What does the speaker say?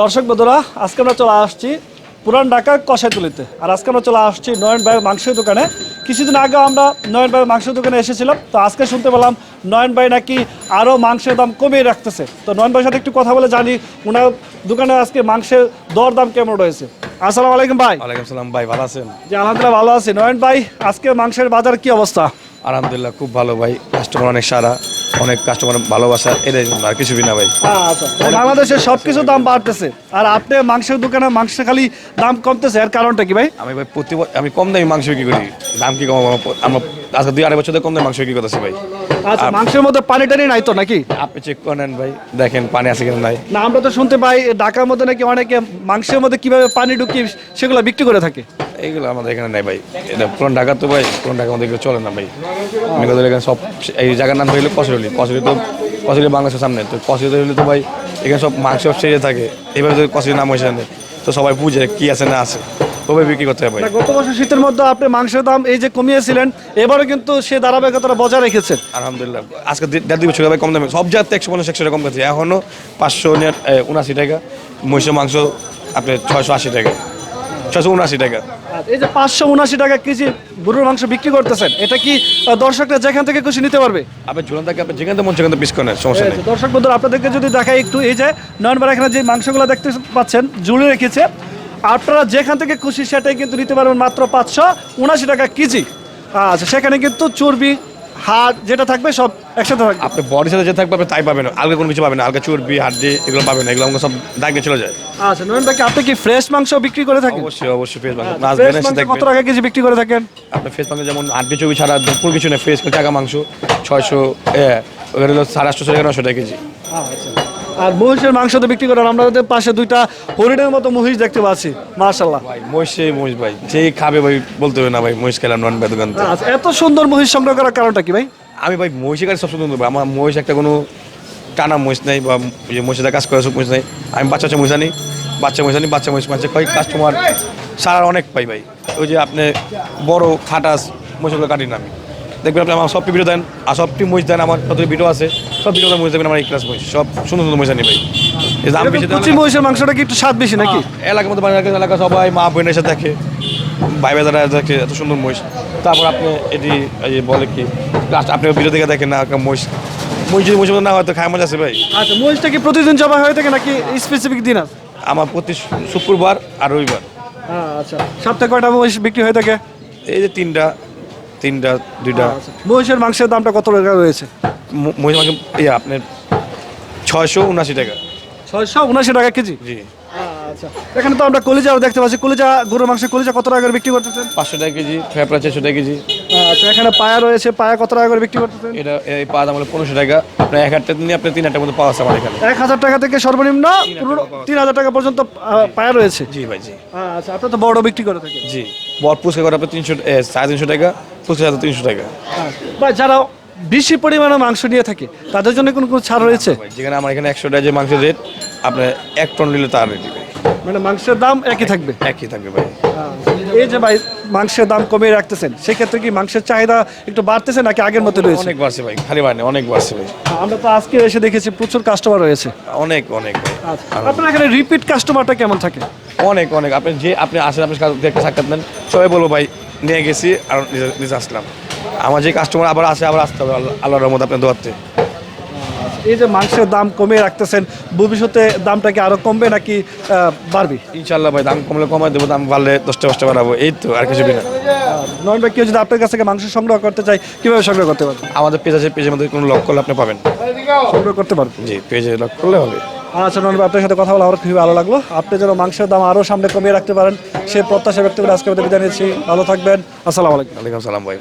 দর্শক বন্ধুরা আজকে আমরা চলে আসছি পুরান ঢাকা কষাইতুলিতে আর আজকে আমরা চলে আসছি নয়ন ভাই মাংসের দোকানে। কিছুদিন আগে আমরা নয়ন ভাই মাংসের দোকানে এসেছিলাম তো আজকে শুনতে পেলাম নয়ন ভাই নাকি আরও মাংসের দাম কমিয়ে রাখতেছে। তো নয়ন ভাইয়ের সাথে একটু কথা বলে জানি ওনার দোকানে আজকে মাংসের দর দাম কেমন রয়েছে। আসসালামু আলাইকুম ভাই। ওয়ালাইকুম সালাম ভাই ভালো আছেন? জি আলহামদুলিল্লাহ ভালো আছি। নয়ন ভাই আজকে মাংসের বাজার কি অবস্থা? আলহামদুলিল্লাহ খুব ভালো ভাই। কাস্টমার অনেক সারা। অনেক কাস্টমার ভালোবাসা এটাই আর কিছু না ভাই। আচ্ছা বাংলাদেশে সব কিছু দাম বাড়তেছে। আর আপনি মাংসের দোকানে মাংস খালি দাম কমতেছে এর কারণটা কি ভাই? আমি ভাই প্রতি আমি কম দামি মাংস বিক্রি করি। দাম কি কম আমরা আজকে দুই আড়াই বছর ধরে কম দামি মাংস বিক্রি করতেছি ভাই। আচ্ছা মাংসের মধ্যে পানি টানি নাই তো নাকি? আপনি চেক করে নেন ভাই দেখেন পানি আছে কিনা নাই। না আমরা তো শুনতে পাই ঢাকার মধ্যে নাকি অনেকে মাংসের মধ্যে কীভাবে পানি ঢুকিয়ে সেগুলো বিক্রি করে থাকে। এইগুলো আমাদের এখানে নাই ভাই। এটা পুরান ঢাকা তো ভাই পুরান ঢাকার মধ্যে এগুলো চলে না ভাই। কথা এখানে সব এই জায়গার নাম হইল কসরলি কসরলি তো কসরলি বাংলাদেশের সামনে। তো কসরলি হইলে তো ভাই এখানে সব মাংস সেরে থাকে। এভাবে যদি কসরলি নাম হয়েছে তো সবাই বুঝে কি আছে না আছে। তবে বিক্রি করতে হবে গত বছর শীতের মধ্যে আপনি মাংসের দাম এই যে কমিয়েছিলেন এবারও কিন্তু সে ধারাবাহিকতা বজায় রেখেছেন আলহামদুলিল্লাহ। আজকে দেড় দুই বছর ভাই কম দামে সব জায়গাতে একশো পঞ্চাশ একশো টাকা কম করছে। এখনও পাঁচশো উনআশি টাকা। মহিষের মাংস আপনি ছয়শো আশি টাকা। ছয়শো উনআশি টাকা। এই যে পাঁচশো উনআশি টাকা কেজি গরুর মাংস বিক্রি করতেছেন এটা কি দর্শকরা যেখান থেকে খুশি নিতে পারবে? আপনি ঝুলান থাকে আপনি যেখান থেকে মন সেখান থেকে পিস করেন সমস্যা নেই। দর্শক বন্ধু আপনাদেরকে যদি দেখাই একটু এই যে নয়নবার এখানে যে মাংসগুলো দেখতে পাচ্ছেন ঝুলে রেখেছে। আপনারা যেখান থেকে খুশি সেটাই কিন্তু নিতে পারবেন মাত্র পাঁচশো উনাশি টাকা কেজি। আচ্ছা সেখানে কিন্তু চর্বি হাড় যেটা থাকবে সব একসাথে থাকবে। আপনি বডির সাথে যে থাকবে আপনি তাই পাবেন। আলগা কোনো কিছু পাবেন না। আলগা চর্বি হাড্ডি এগুলো পাবেন না। এগুলো আমাকে সব দাগে চলে যায়। আচ্ছা নয়ন ভাই আপনি কি ফ্রেশ মাংস বিক্রি করে থাকেন? অবশ্যই অবশ্যই ফেস মাংস। নাচ ফ্রেশ বেনেসে মাংস কত টাকা কেজি বিক্রি করে থাকেন? আপনার ফ্রেশ মাংস যেমন হাড্ডি চর্বি ছাড়া দুপুর কিছু নেই ফ্রেশ টাকা মাংস ছয়শো ওখানে হলো সাড়ে আটশো টাকা নশো টাকা কেজি। আচ্ছা। আর মহিষের মাংস তো বিক্রি করেন আমাদের পাশে দুইটা হরিণের মতো মহিষ দেখতে পাচ্ছি মার্শাল্লাহ ভাই মহিষে মহিষ ভাই যেই খাবে ভাই বলতে হবে না ভাই মহিষ খেলাম নন দোকান আচ্ছা এত সুন্দর মহিষ সংগ্রহ করার কারণটা কি ভাই? আমি ভাই মহিষের কাছে সব সুন্দর আমার মহিষ একটা কোনো টানা মহিষ নেই বা যে মহিষের কাজ করে সব মহিষ নেই। আমি বাচ্চা বাচ্চা মহিষ আনি বাচ্চা মহিষ আনি বাচ্চা মহিষ মাঝে কয়েক কাস্টমার সারা অনেক পাই ভাই। ওই যে আপনি বড় খাটাস মহিষগুলো কাটি না আমি। দেখবেন আপনি আমার সব ভিডিও দেন আর সবটি মহিষ দেন আমার কত ভিডিও আছে সব ভিডিও মহিষ দেখবেন আমার এই ক্লাস মহিষ সব সুন্দর সুন্দর মহিষ আনি ভাই। কুচি মহিষের মাংসটা কি একটু স্বাদ বেশি নাকি? এলাকার মধ্যে এলাকা এলাকা সবাই মা বোনের সাথে দেখে ভাই বেদারা দেখে এত সুন্দর মহিষ। তারপর আপনি এটি বলে কি আপনি ভিডিও দেখে দেখেন না মহিষ। মহিষ যদি মধ্যে না হয় তো খায় মজা আছে ভাই। আচ্ছা মহিষটা কি প্রতিদিন জবা হয়ে থাকে নাকি স্পেসিফিক দিন আছে? আমার প্রতি শুক্রবার আর রবিবার। আচ্ছা। সপ্তাহে কয়টা মহিষ বিক্রি হয়ে থাকে? এই যে তিনটা তিনটা দুইটা। আচ্ছা মহিষের মাংসের দামটা কত টাকা রয়েছে? মহিষ মাংস ইয়ে আপনার ছয়শো উনাশি টাকা। ছয়শো উনাশি টাকা কেজি? জি। আচ্ছা। এখানে তো আমরা কলিজাও দেখতে পাচ্ছি। কলিজা গরুর মাংসের কলিজা কত টাকা করে বিক্রি করতেছেন? পাঁচশো টাকা কেজি ফেপড়া চারশো টাকা কেজি। আচ্ছা এখানে পায়া রয়েছে। পায়া কত টাকা করে বিক্রি করতেছেন? এটা এই পা দাম হলো পনেরোশো টাকা। আপনার এক হাজার টাকা নিয়ে আপনি তিন হাজার মধ্যে পাওয়া আমার এখানে। এক হাজার টাকা থেকে সর্বনিম্ন তিন হাজার টাকা পর্যন্ত পায়া রয়েছে। জি ভাই জি। আচ্ছা আপনার তো বড় বিক্রি করে থাকেন। জি। বর পুরস্কার করে আপনার তিনশো সাড়ে তিনশো টাকা। পুরস্কার সাথে তিনশো টাকা। বা যারা বেশি পরিমাণে মাংস নিয়ে থাকে তাদের জন্য কোনো কোনো ছাড় রয়েছে? যেখানে আমার এখানে একশো টাকা যে মাংসের রেট আপনার এক টন নিলে তার রেট মানে মাংসের দাম একই থাকবে? একই থাকবে ভাই। এই যে ভাই মাংসের দাম কমিয়ে রাখতেছেন সেক্ষেত্রে কি মাংসের চাহিদা একটু বাড়তেছে নাকি আগের মতো রয়েছে? অনেক বাড়ছে ভাই খালি বাড়ে অনেক বাড়ছে ভাই। আমরা তো আজকে এসে দেখেছি প্রচুর কাস্টমার রয়েছে। অনেক অনেক আপনার এখানে রিপিট কাস্টমারটা কেমন থাকে? অনেক অনেক। আপনি যে আপনি আসেন আপনি সাক্ষাৎ নেন। সবাই বলব ভাই নিয়ে গেছি আর নিজে- আসলাম। আমার যে কাস্টমার আবার আসে আবার আসতে হবে। আল্লাহ- আল্লাহর রহমত আপনার দোয়াতে। এই যে মাংসের দাম কমিয়ে রাখতেছেন ভবিষ্যতে দামটা কি আরও কমবে নাকি বাড়বে? ইনশাল্লাহ ভাই দাম কমলে কমাই দেবো দাম বাড়লে দশটা দশটা বাড়াবো। এই তো আর কিছু না নয় কেউ যদি আপনার কাছ থেকে মাংস সংগ্রহ করতে চাই কীভাবে সংগ্রহ করতে পারবেন আমাদের পেজ আছে পেজের মধ্যে কোনো লক করলে আপনি পাবেন। সংগ্রহ করতে পারবেন জি পেজে লক করলে হবে। নন আপনার সাথে কথা বলে আমার খুবই ভালো লাগল। আপনি যেন মাংসের দাম আরও সামনে কমিয়ে রাখতে পারেন সেই প্রত্যাশা ব্যক্ত করে আজকে আমাদের জানিয়েছি ভালো থাকবেন। আসসালামু আলাইকুম। আলাইকুম আসসালাম ভাই।